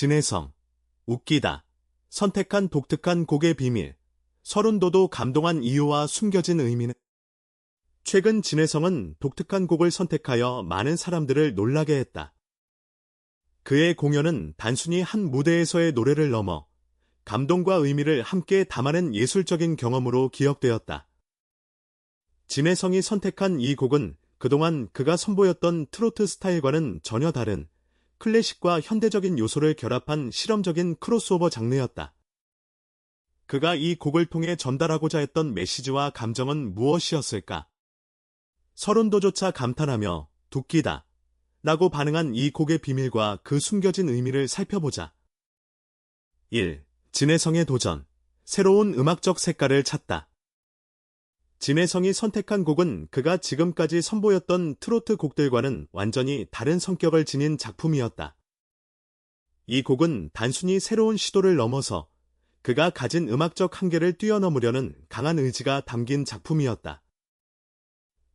진해성, 웃기다, 선택한 독특한 곡의 비밀, 서른도도 감동한 이유와 숨겨진 의미는 최근 진해성은 독특한 곡을 선택하여 많은 사람들을 놀라게 했다. 그의 공연은 단순히 한 무대에서의 노래를 넘어 감동과 의미를 함께 담아낸 예술적인 경험으로 기억되었다. 진해성이 선택한 이 곡은 그동안 그가 선보였던 트로트 스타일과는 전혀 다른 클래식과 현대적인 요소를 결합한 실험적인 크로스오버 장르였다. 그가 이 곡을 통해 전달하고자 했던 메시지와 감정은 무엇이었을까? 서른도조차 감탄하며 두끼다 라고 반응한 이 곡의 비밀과 그 숨겨진 의미를 살펴보자. 1. 진해성의 도전. 새로운 음악적 색깔을 찾다. 진해성이 선택한 곡은 그가 지금까지 선보였던 트로트 곡들과는 완전히 다른 성격을 지닌 작품이었다. 이 곡은 단순히 새로운 시도를 넘어서 그가 가진 음악적 한계를 뛰어넘으려는 강한 의지가 담긴 작품이었다.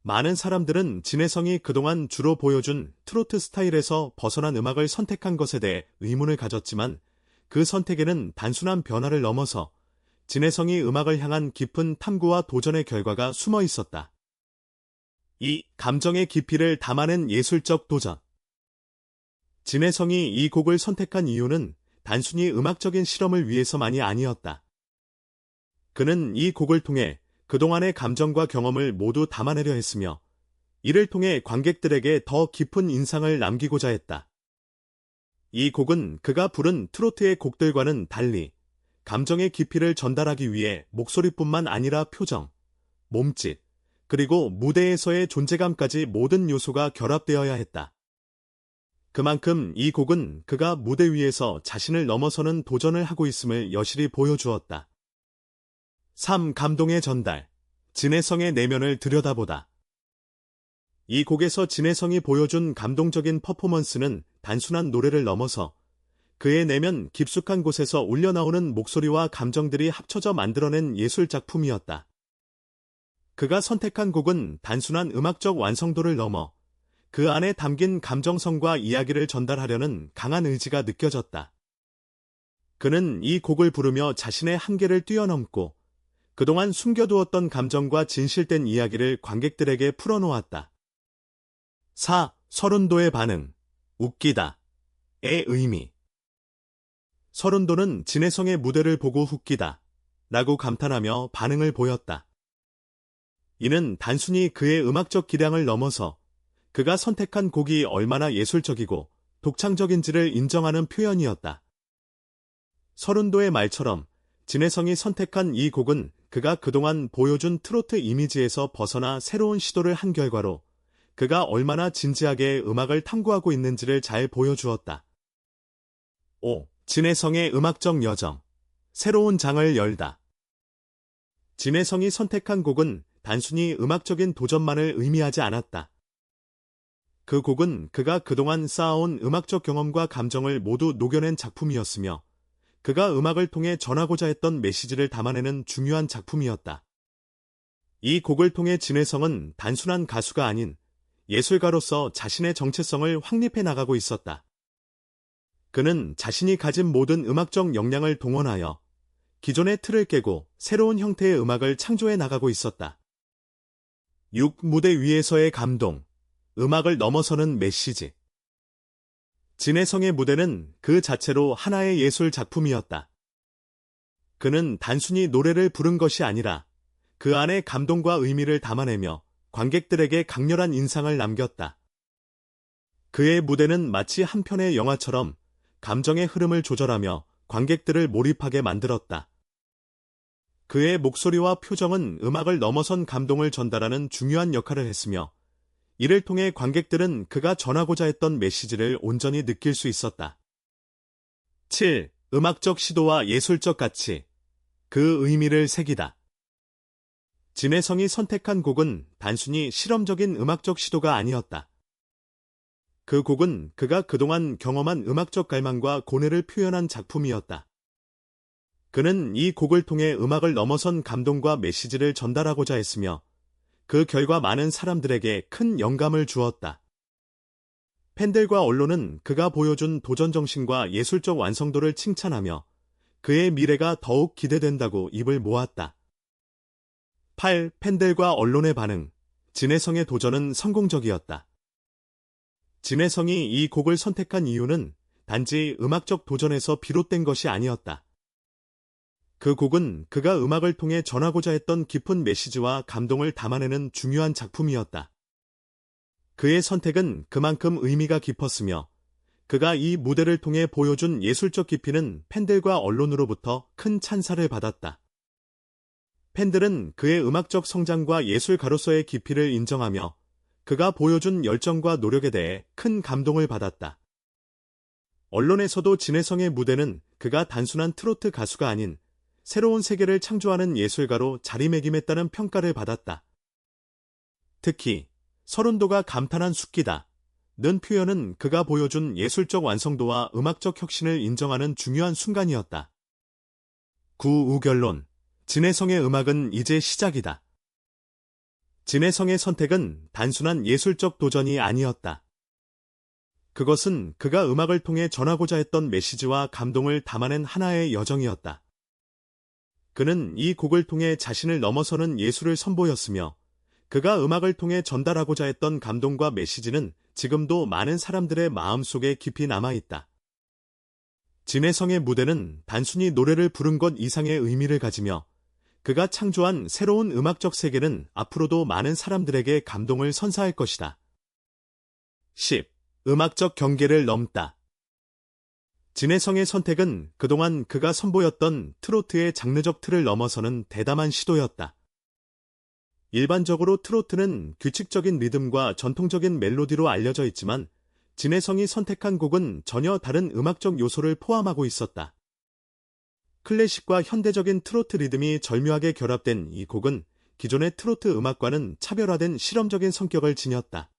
많은 사람들은 진해성이 그동안 주로 보여준 트로트 스타일에서 벗어난 음악을 선택한 것에 대해 의문을 가졌지만 그 선택에는 단순한 변화를 넘어서 진해성이 음악을 향한 깊은 탐구와 도전의 결과가 숨어 있었다. 이 감정의 깊이를 담아낸 예술적 도전. 진해성이 이 곡을 선택한 이유는 단순히 음악적인 실험을 위해서만이 아니었다. 그는 이 곡을 통해 그동안의 감정과 경험을 모두 담아내려 했으며 이를 통해 관객들에게 더 깊은 인상을 남기고자 했다. 이 곡은 그가 부른 트로트의 곡들과는 달리 감정의 깊이를 전달하기 위해 목소리뿐만 아니라 표정, 몸짓, 그리고 무대에서의 존재감까지 모든 요소가 결합되어야 했다. 그만큼 이 곡은 그가 무대 위에서 자신을 넘어서는 도전을 하고 있음을 여실히 보여주었다. 3. 감동의 전달. 진해성의 내면을 들여다보다. 이 곡에서 진해성이 보여준 감동적인 퍼포먼스는 단순한 노래를 넘어서 그의 내면 깊숙한 곳에서 울려나오는 목소리와 감정들이 합쳐져 만들어낸 예술 작품이었다. 그가 선택한 곡은 단순한 음악적 완성도를 넘어 그 안에 담긴 감정성과 이야기를 전달하려는 강한 의지가 느껴졌다. 그는 이 곡을 부르며 자신의 한계를 뛰어넘고 그동안 숨겨두었던 감정과 진실된 이야기를 관객들에게 풀어놓았다. 4. 서른도의 반응. 웃기다. 의 의미. 서른도는 진해성의 무대를 보고 웃기다. 라고 감탄하며 반응을 보였다. 이는 단순히 그의 음악적 기량을 넘어서 그가 선택한 곡이 얼마나 예술적이고 독창적인지를 인정하는 표현이었다. 서른도의 말처럼 진해성이 선택한 이 곡은 그가 그동안 보여준 트로트 이미지에서 벗어나 새로운 시도를 한 결과로 그가 얼마나 진지하게 음악을 탐구하고 있는지를 잘 보여주었다. 5. 진해성의 음악적 여정. 새로운 장을 열다. 진해성이 선택한 곡은 단순히 음악적인 도전만을 의미하지 않았다. 그 곡은 그가 그동안 쌓아온 음악적 경험과 감정을 모두 녹여낸 작품이었으며 그가 음악을 통해 전하고자 했던 메시지를 담아내는 중요한 작품이었다. 이 곡을 통해 진해성은 단순한 가수가 아닌 예술가로서 자신의 정체성을 확립해 나가고 있었다. 그는 자신이 가진 모든 음악적 역량을 동원하여 기존의 틀을 깨고 새로운 형태의 음악을 창조해 나가고 있었다. 6. 무대 위에서의 감동, 음악을 넘어서는 메시지. 진해성의 무대는 그 자체로 하나의 예술 작품이었다. 그는 단순히 노래를 부른 것이 아니라 그 안에 감동과 의미를 담아내며 관객들에게 강렬한 인상을 남겼다. 그의 무대는 마치 한 편의 영화처럼 감정의 흐름을 조절하며 관객들을 몰입하게 만들었다. 그의 목소리와 표정은 음악을 넘어선 감동을 전달하는 중요한 역할을 했으며 이를 통해 관객들은 그가 전하고자 했던 메시지를 온전히 느낄 수 있었다. 7. 음악적 시도와 예술적 가치. 그 의미를 새기다. 진해성이 선택한 곡은 단순히 실험적인 음악적 시도가 아니었다. 그 곡은 그가 그동안 경험한 음악적 갈망과 고뇌를 표현한 작품이었다. 그는 이 곡을 통해 음악을 넘어선 감동과 메시지를 전달하고자 했으며 그 결과 많은 사람들에게 큰 영감을 주었다. 팬들과 언론은 그가 보여준 도전 정신과 예술적 완성도를 칭찬하며 그의 미래가 더욱 기대된다고 입을 모았다. 8. 팬들과 언론의 반응. 진해성의 도전은 성공적이었다. 진해성이 이 곡을 선택한 이유는 단지 음악적 도전에서 비롯된 것이 아니었다. 그 곡은 그가 음악을 통해 전하고자 했던 깊은 메시지와 감동을 담아내는 중요한 작품이었다. 그의 선택은 그만큼 의미가 깊었으며 그가 이 무대를 통해 보여준 예술적 깊이는 팬들과 언론으로부터 큰 찬사를 받았다. 팬들은 그의 음악적 성장과 예술가로서의 깊이를 인정하며 그가 보여준 열정과 노력에 대해 큰 감동을 받았다. 언론에서도 진해성의 무대는 그가 단순한 트로트 가수가 아닌 새로운 세계를 창조하는 예술가로 자리매김했다는 평가를 받았다. 특히 서른도가 감탄한 숙기다. 는 표현은 그가 보여준 예술적 완성도와 음악적 혁신을 인정하는 중요한 순간이었다. 구우결론 진해성의 음악은 이제 시작이다. 진해성의 선택은 단순한 예술적 도전이 아니었다. 그것은 그가 음악을 통해 전하고자 했던 메시지와 감동을 담아낸 하나의 여정이었다. 그는 이 곡을 통해 자신을 넘어서는 예술을 선보였으며 그가 음악을 통해 전달하고자 했던 감동과 메시지는 지금도 많은 사람들의 마음속에 깊이 남아있다. 진해성의 무대는 단순히 노래를 부른 것 이상의 의미를 가지며 그가 창조한 새로운 음악적 세계는 앞으로도 많은 사람들에게 감동을 선사할 것이다. 10. 음악적 경계를 넘다. 진해성의 선택은 그동안 그가 선보였던 트로트의 장르적 틀을 넘어서는 대담한 시도였다. 일반적으로 트로트는 규칙적인 리듬과 전통적인 멜로디로 알려져 있지만 진해성이 선택한 곡은 전혀 다른 음악적 요소를 포함하고 있었다. 클래식과 현대적인 트로트 리듬이 절묘하게 결합된 이 곡은 기존의 트로트 음악과는 차별화된 실험적인 성격을 지녔다.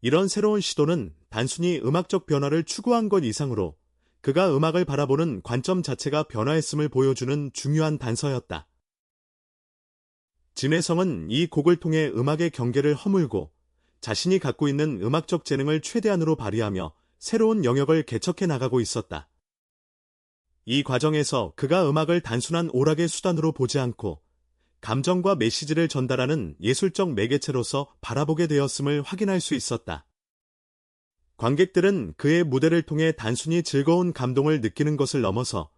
이런 새로운 시도는 단순히 음악적 변화를 추구한 것 이상으로 그가 음악을 바라보는 관점 자체가 변화했음을 보여주는 중요한 단서였다. 진해성은 이 곡을 통해 음악의 경계를 허물고 자신이 갖고 있는 음악적 재능을 최대한으로 발휘하며 새로운 영역을 개척해 나가고 있었다. 이 과정에서 그가 음악을 단순한 오락의 수단으로 보지 않고 감정과 메시지를 전달하는 예술적 매개체로서 바라보게 되었음을 확인할 수 있었다. 관객들은 그의 무대를 통해 단순히 즐거운 감동을 느끼는 것을 넘어서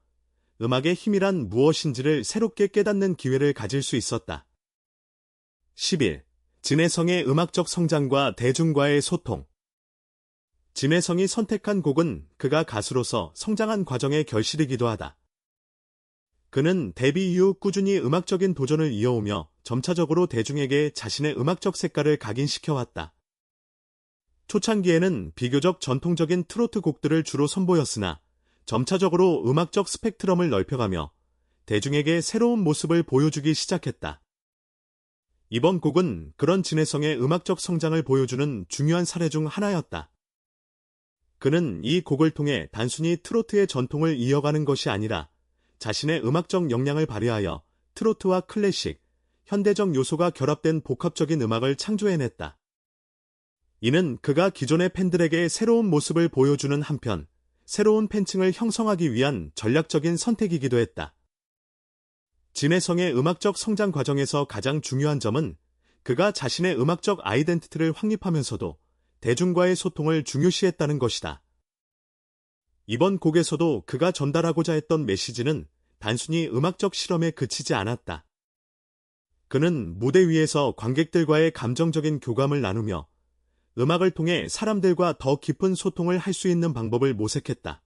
음악의 힘이란 무엇인지를 새롭게 깨닫는 기회를 가질 수 있었다. 10일 진해성의 음악적 성장과 대중과의 소통 진해성이 선택한 곡은 그가 가수로서 성장한 과정의 결실이기도 하다. 그는 데뷔 이후 꾸준히 음악적인 도전을 이어오며 점차적으로 대중에게 자신의 음악적 색깔을 각인시켜왔다. 초창기에는 비교적 전통적인 트로트 곡들을 주로 선보였으나 점차적으로 음악적 스펙트럼을 넓혀가며 대중에게 새로운 모습을 보여주기 시작했다. 이번 곡은 그런 진해성의 음악적 성장을 보여주는 중요한 사례 중 하나였다. 그는 이 곡을 통해 단순히 트로트의 전통을 이어가는 것이 아니라 자신의 음악적 역량을 발휘하여 트로트와 클래식, 현대적 요소가 결합된 복합적인 음악을 창조해냈다. 이는 그가 기존의 팬들에게 새로운 모습을 보여주는 한편 새로운 팬층을 형성하기 위한 전략적인 선택이기도 했다. 진해성의 음악적 성장 과정에서 가장 중요한 점은 그가 자신의 음악적 아이덴티티를 확립하면서도 대중과의 소통을 중요시했다는 것이다. 이번 곡에서도 그가 전달하고자 했던 메시지는 단순히 음악적 실험에 그치지 않았다. 그는 무대 위에서 관객들과의 감정적인 교감을 나누며 음악을 통해 사람들과 더 깊은 소통을 할 수 있는 방법을 모색했다.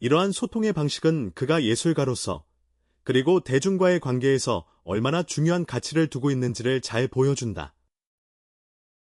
이러한 소통의 방식은 그가 예술가로서 그리고 대중과의 관계에서 얼마나 중요한 가치를 두고 있는지를 잘 보여준다.